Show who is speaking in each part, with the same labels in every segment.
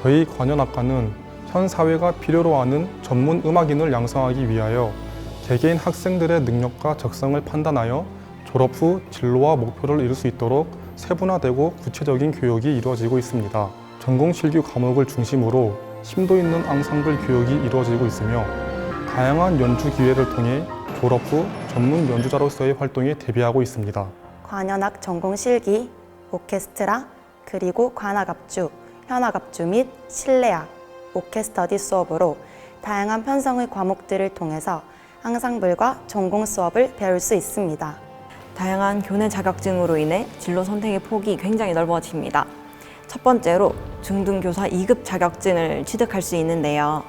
Speaker 1: 저희 관현악과는 현 사회가 필요로 하는 전문 음악인을 양성하기 위하여 개개인 학생들의 능력과 적성을 판단하여 졸업 후 진로와 목표를 이룰 수 있도록 세분화되고 구체적인 교육이 이루어지고 있습니다. 전공 실기 과목을 중심으로 심도 있는 앙상블 교육이 이루어지고 있으며 다양한 연주 기회를 통해 졸업 후 전문 연주자로서의 활동에 대비하고 있습니다.
Speaker 2: 관현악 전공 실기, 오케스트라, 그리고 관악압주, 현악압주 및 실내악, 오케스터디 수업으로 다양한 편성의 과목들을 통해서 앙상블과 전공 수업을 배울 수 있습니다.
Speaker 3: 다양한 교내 자격증으로 인해 진로 선택의 폭이 굉장히 넓어집니다. 첫 번째로 중등교사 2급 자격증을 취득할 수 있는데요.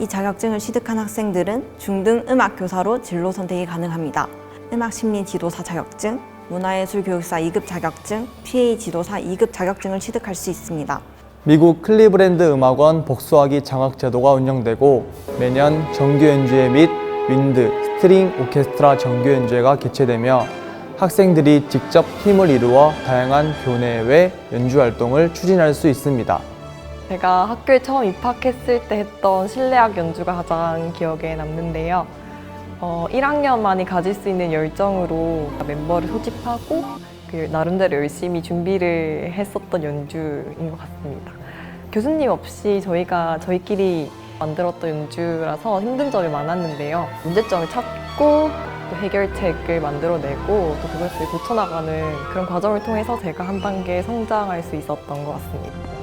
Speaker 3: 이 자격증을 취득한 학생들은 중등 음악교사로 진로 선택이 가능합니다. 음악심리 지도사 자격증, 문화예술교육사 2급 자격증, PA 지도사 2급 자격증을 취득할 수 있습니다.
Speaker 4: 미국 클리브랜드 음악원 복수하기 장학 제도가 운영되고 매년 정규 연주회 및 윈드, 스트링 오케스트라 정규 연주회가 개최되며 학생들이 직접 힘을 이루어 다양한 교내외 연주 활동을 추진할 수 있습니다.
Speaker 5: 제가 학교에 처음 입학했을 때 했던 실내악 연주가 가장 기억에 남는데요. 어, 1학년만이 가질 수 있는 열정으로 멤버를 소집하고 그 나름대로 열심히 준비를 했었던 연주인 것 같습니다. 교수님 없이 저희가 저희끼리 만들었던 연주라서 힘든 점이 많았는데요. 문제점을 찾고 또 해결책을 만들어내고 또 그것을 고쳐나가는 그런 과정을 통해서 제가 한 단계 성장할 수 있었던 것 같습니다.